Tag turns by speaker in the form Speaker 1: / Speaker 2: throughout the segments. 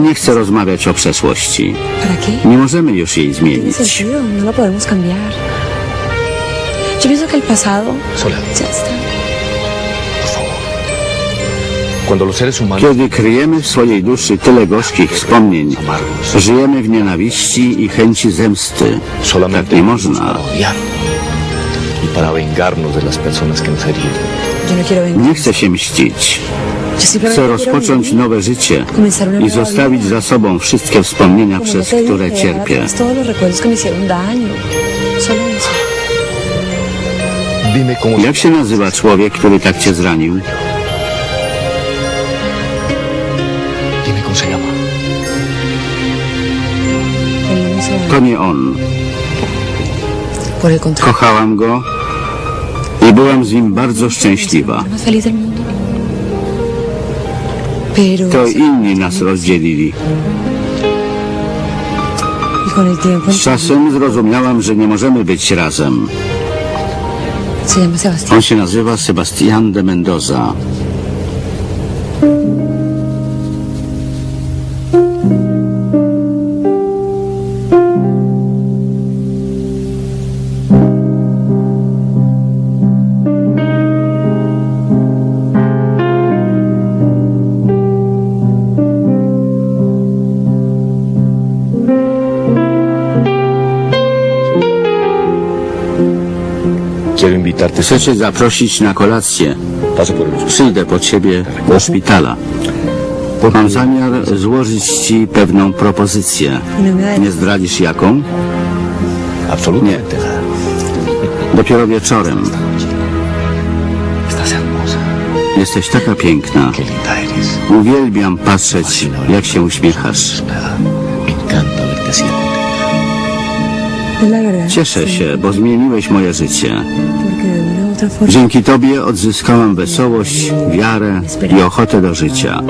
Speaker 1: Nie chcę rozmawiać o przeszłości. Nie możemy już jej zmienić.
Speaker 2: no. Yo pienso que el pasado
Speaker 3: Soledad,
Speaker 2: ya está.
Speaker 3: por favor. Cuando los seres humanos
Speaker 1: Kiedy kryjemy w swojej duszy tyle gorzkich wspomnień, żyjemy w nienawiści i chęci zemsty. Tak nie można.
Speaker 3: y
Speaker 2: no.
Speaker 1: Nie chcę się mścić. Chcę rozpocząć nowe życie i zostawić za sobą wszystkie wspomnienia, przez które cierpię. Jak się nazywa człowiek, który tak cię zranił? To nie on. Kochałam go i byłam z nim bardzo szczęśliwa. To inni nas rozdzielili.
Speaker 2: Y.
Speaker 1: Z czasem zrozumiałam, że nie możemy być razem. On się nazywa Sebastián de Mendoza. Chcę cię zaprosić na kolację. Przyjdę po ciebie do szpitala. Mam zamiar złożyć ci pewną propozycję. Nie zdradzisz jaką?
Speaker 3: Absolutamente nada.
Speaker 1: Dopiero wieczorem. Jesteś taka piękna. Uwielbiam patrzeć, jak się uśmiechasz. Cieszę się, bo zmieniłeś moje życie. Dzięki tobie odzyskałam wesołość, wiarę i ochotę do życia.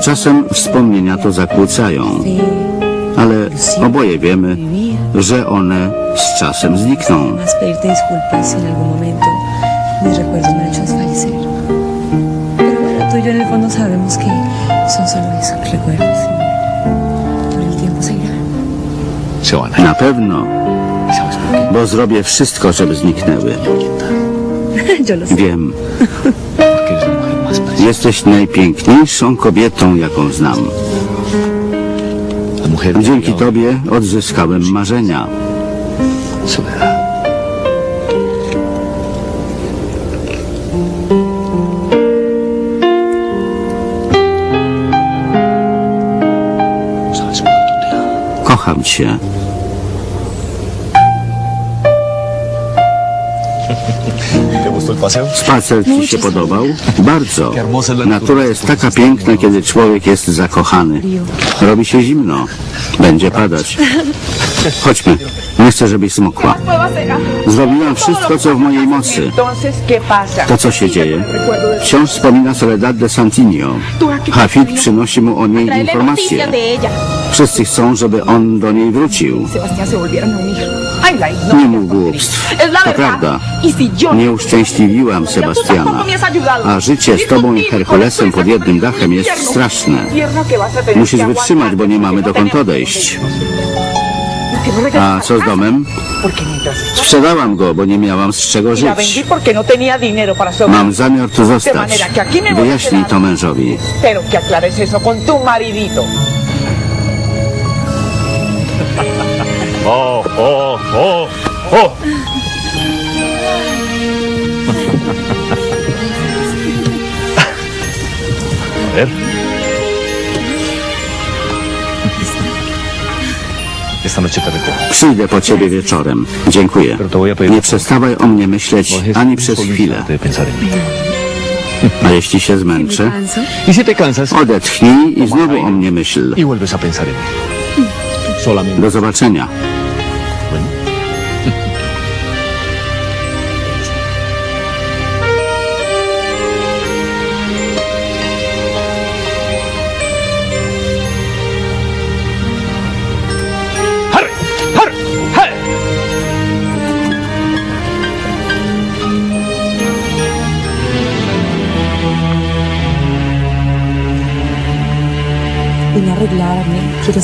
Speaker 1: Czasem wspomnienia to zakłócają, ale oboje wiemy, że one z czasem znikną.
Speaker 2: Pero bueno, tú y yo en el fondo sabemos que son solo eso, recuerdos.
Speaker 1: Na pewno,
Speaker 3: ¿Y ¿Sabes por qué?
Speaker 1: bo zrobię wszystko, żeby zniknęły.
Speaker 2: sé.
Speaker 1: Wiem, jesteś najpiękniejszą kobietą, jaką znam. Dzięki tobie odzyskałem marzenia. Kocham cię. Spacer ci się podobał? Bardzo. Natura jest taka piękna, kiedy człowiek jest zakochany. Robi się zimno. Będzie padać. Chodźmy. Nie chcę, żebyś
Speaker 4: hacer.
Speaker 1: Zrobiłam wszystko, co w mojej mocy. To, co się dzieje? Wciąż wspomina Soledad de Santinio. Hafid przynosi mu o niej informacje. Wszyscy chcą, żeby on do niej wrócił. Nie mów głupstw.
Speaker 4: la
Speaker 1: To prawda. Nie uszczęśliwiłam Sebastiana. A życie z tobą i Herkulesem pod jednym dachem jest straszne. Musisz wytrzymać, bo nie mamy dokąd odejść. A co z domem? Sprzedałam go, bo nie miałam z czego żyć.
Speaker 4: no.
Speaker 1: Mam zamiar tu zostać. Wyjaśnij to mężowi.
Speaker 3: ¡Oh, oh, oh, oh! A ver. Te recojo.
Speaker 1: Przyjdę po ciebie wieczorem. Dziękuję. Nie przestawaj o mnie myśleć ani przez chwilę. A jeśli się zmęczę, odetchnij i znowu o mnie myśl. Do zobaczenia.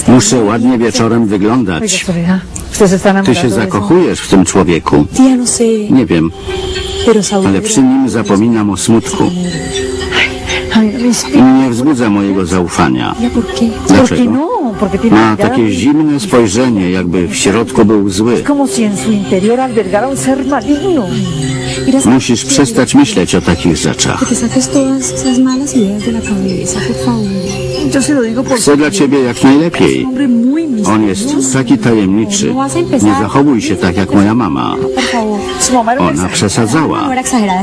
Speaker 1: Muszę ładnie wieczorem wyglądać. Ty się zakochujesz w tym człowieku.
Speaker 2: No.
Speaker 1: Nie wiem, ale przy nim zapominam o smutku. Nie wzbudza mojego zaufania.
Speaker 2: Tía, ¿por qué?
Speaker 4: ¿Por qué
Speaker 1: Dlaczego?
Speaker 4: no?
Speaker 1: Ma takie zimne spojrzenie, jakby w środku był zły. Musisz przestać myśleć o takich rzeczach. Chcę dla ciebie jak najlepiej. On jest taki tajemniczy. Nie zachowuj się tak jak moja mama. Ona przesadzała.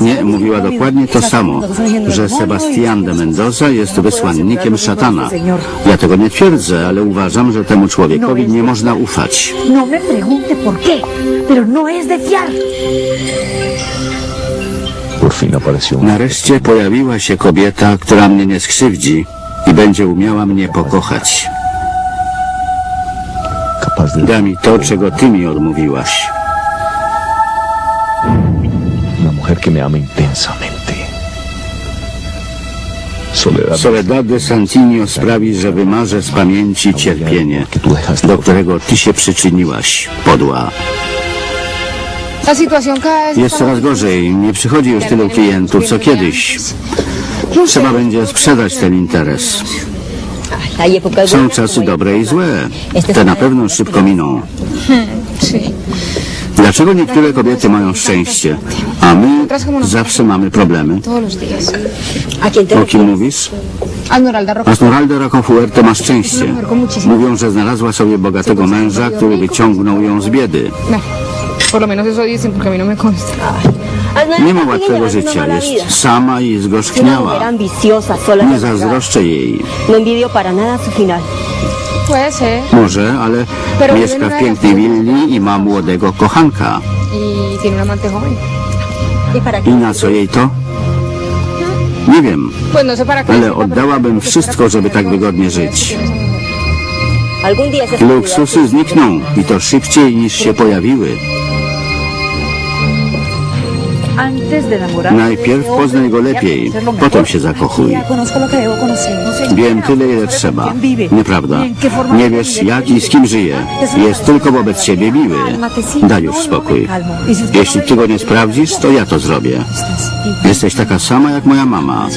Speaker 1: Nie, mówiła dokładnie to samo, że Sebastián de Mendoza jest wysłannikiem szatana. Ja tego nie twierdzę, ale uważam, że temu człowiekowi nie można ufać.
Speaker 4: No me pregunte por qué, pero no es de fiar.
Speaker 1: Nareszcie pojawiła się kobieta, która mnie nie skrzywdzi i będzie umiała mnie pokochać. Da mi to, czego ty mi odmówiłaś.
Speaker 3: una mujer que me ama intensamente. Soledad.
Speaker 1: Soledad de Santinio sprawi, że wymarzę z pamięci cierpienie, do którego ty się przyczyniłaś, podła. Jest coraz gorzej, nie przychodzi już tylu klientów, co kiedyś. Trzeba będzie sprzedać ten interes. Są czasy dobre i złe. Te na pewno szybko miną. Dlaczego niektóre kobiety mają szczęście, a my zawsze mamy problemy? O kim mówisz? Esmeralda Rocofuerte ma szczęście. Mówią, że znalazła sobie bogatego męża, który wyciągnął ją z biedy.
Speaker 5: Por lo menos eso dicen porque a mí no me consta.
Speaker 1: Nie ma łatwego życia, jest sama i zgorzkniała.
Speaker 6: y
Speaker 1: Nie zazdroszczę jej.
Speaker 6: No envidio para nada su final.
Speaker 5: Puede ser.
Speaker 1: Może, ale mieszka w pięknej willi i ma młodego kochanka.
Speaker 5: Y tiene un amante joven.
Speaker 6: ¿Y para
Speaker 1: I na co jej to? Nie wiem,
Speaker 5: Pues no sé para qué.
Speaker 1: ale oddałabym wszystko, żeby tak wygodnie żyć.
Speaker 6: Algún día
Speaker 1: Luksusy znikną i to szybciej niż się pojawiły. Najpierw poznaj go lepiej, potem się zakochuj. Wiem tyle, ile trzeba. Nieprawda. Nie wiesz, jak i z kim żyje. Jest tylko wobec ciebie miły. Daj już spokój. Jeśli ty go nie sprawdzisz, to ja to zrobię. Jesteś taka sama jak moja mama.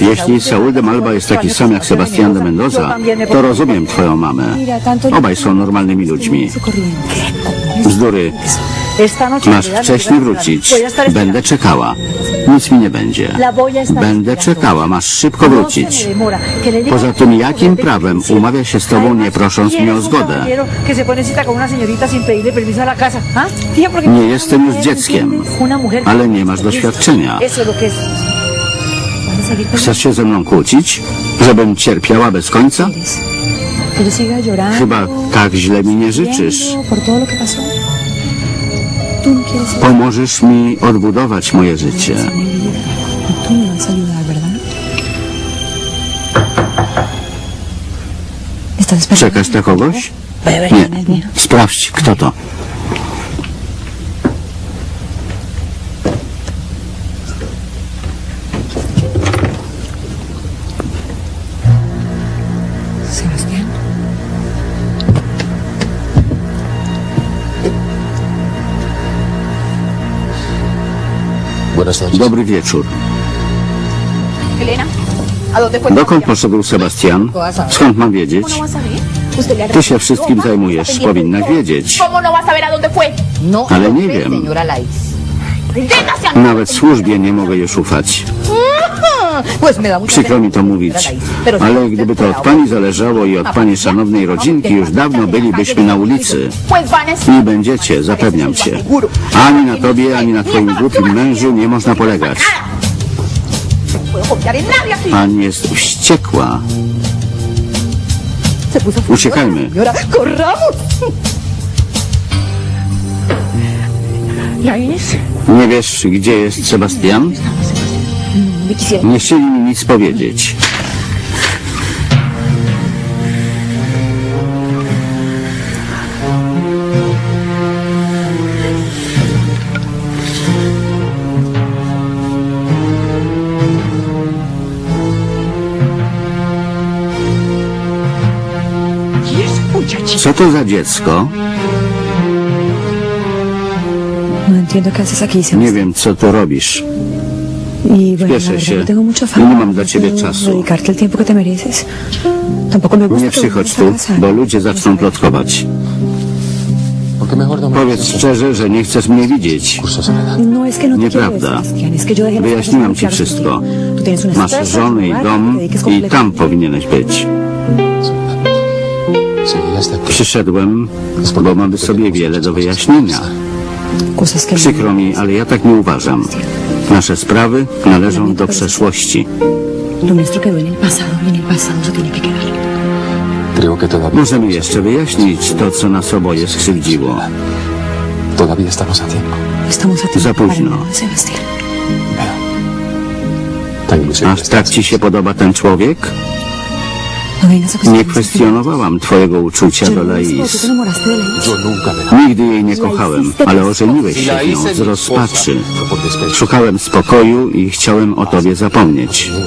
Speaker 1: Jeśli Saúl de Malva jest taki sam jak Sebastián de Mendoza, to rozumiem twoją mamę. Obaj są normalnymi ludźmi. Bzdury. Masz wcześniej wrócić. Będę czekała. Nic mi nie będzie. Będę czekała. Masz szybko
Speaker 4: No
Speaker 1: wrócić. Poza tym, jakim prawem umawia się z tobą, nie prosząc
Speaker 4: ¿quién
Speaker 1: mnie o zgodę?
Speaker 4: ¿Ah?
Speaker 1: Nie jestem już dzieckiem, ale nie masz doświadczenia.
Speaker 4: Eso es lo que es.
Speaker 2: ¿Vas a seguir con
Speaker 1: Chcesz się ze mną kłócić? Żebym cierpiała bez końca? Chyba tak źle mi nie życzysz. Pomożesz mi odbudować moje życie. Czekasz na kogoś? Nie. Sprawdź, kto to. Dobry wieczór. Dokąd poszedł Sebastian? Skąd mam wiedzieć?
Speaker 6: Ha
Speaker 1: Ty się wszystkim zajmujesz, powinnaś wiedzieć.
Speaker 5: ¿Cómo no?
Speaker 7: No,
Speaker 1: Ale nie wiem. Nawet służbie nie mogę już ufać.
Speaker 7: Pues me da mucha
Speaker 1: Przykro mi to mówić, ale gdyby to od pani zależało i od pani szanownej rodzinki, już dawno bylibyśmy na ulicy. I będziecie, zapewniam cię. Ani na tobie, ani na twoim głupim mężu nie można polegać. Pani jest wściekła. Uciekajmy. Nie wiesz, gdzie jest Sebastian? Nie chcieli mi nic powiedzieć. Co to za dziecko? Nie wiem, co tu robisz.
Speaker 2: Y bueno, la verdad,
Speaker 1: się.
Speaker 2: no tengo mucho
Speaker 1: I
Speaker 2: afán.
Speaker 1: nie mam dla
Speaker 2: No
Speaker 1: ciebie
Speaker 2: puedo
Speaker 1: czasu.
Speaker 2: Dedicarte el tiempo que te mereces. Tampoco me gusta
Speaker 1: Nie przychodź tu, bo ludzie zaczną plotkować.
Speaker 3: ¿Por qué mejor no
Speaker 1: Powiedz szczerze, że nie chcesz mnie widzieć.
Speaker 3: curso Soledad?
Speaker 2: No es que no te quiero,
Speaker 1: Nieprawda.
Speaker 2: Sebastián, es que yo dejé las cosas
Speaker 1: Wyjaśniłam
Speaker 2: muy
Speaker 1: ci
Speaker 2: claras
Speaker 1: wszystko.
Speaker 2: contigo. Tú tienes una
Speaker 1: Masz
Speaker 2: esposa,
Speaker 1: żonę
Speaker 2: un
Speaker 1: i
Speaker 2: te
Speaker 1: dom
Speaker 2: dediques
Speaker 1: i tam powinieneś być. Przyszedłem, bo mamy sobie wiele do wyjaśnienia.
Speaker 2: Cosas que no-
Speaker 1: Przykro mi, ale ja tak nie uważam. Nasze sprawy należą do przeszłości. Możemy jeszcze wyjaśnić to, co nas oboje skrzywdziło.
Speaker 3: todavía estamos a tiempo.
Speaker 2: Estamos a tiempo
Speaker 1: Za późno.
Speaker 2: Sebastián.
Speaker 1: Aż tak ci się podoba ten człowiek?
Speaker 2: No
Speaker 1: Nie kwestionowałam twojego uczucia do Lais. Nigdy jej nie kochałem, ale ożeniłeś się z nią z rozpaczy. Szukałem spokoju i chciałem o tobie zapomnieć.